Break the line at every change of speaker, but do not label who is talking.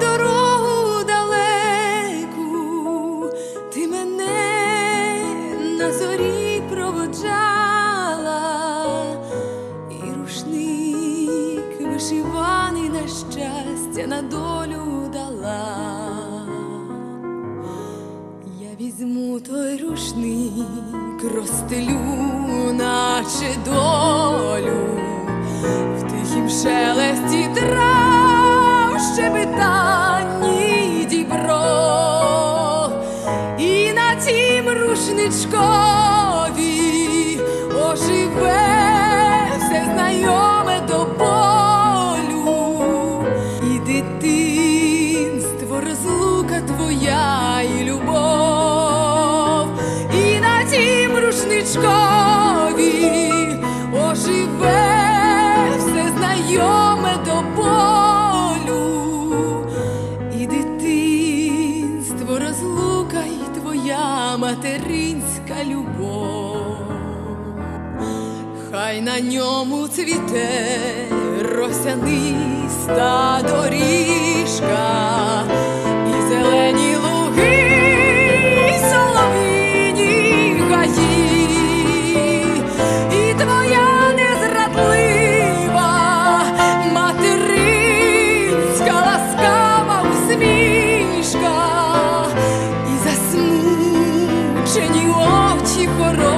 дорогу далеку ти мене на зорі проводжала, і рушник вишиваний на щастя на долю дала. Я візьму той рушник, розстелю, наче долю, в тихім шелесті рушничкові оживе все знайоме до болю, і дитинство, розлука твоя і любов, і на тім рушничкові. Оживе все знайоме материнська любов. Хай на ньому цвіте росяниста доріжка, Ще ні очі хоро.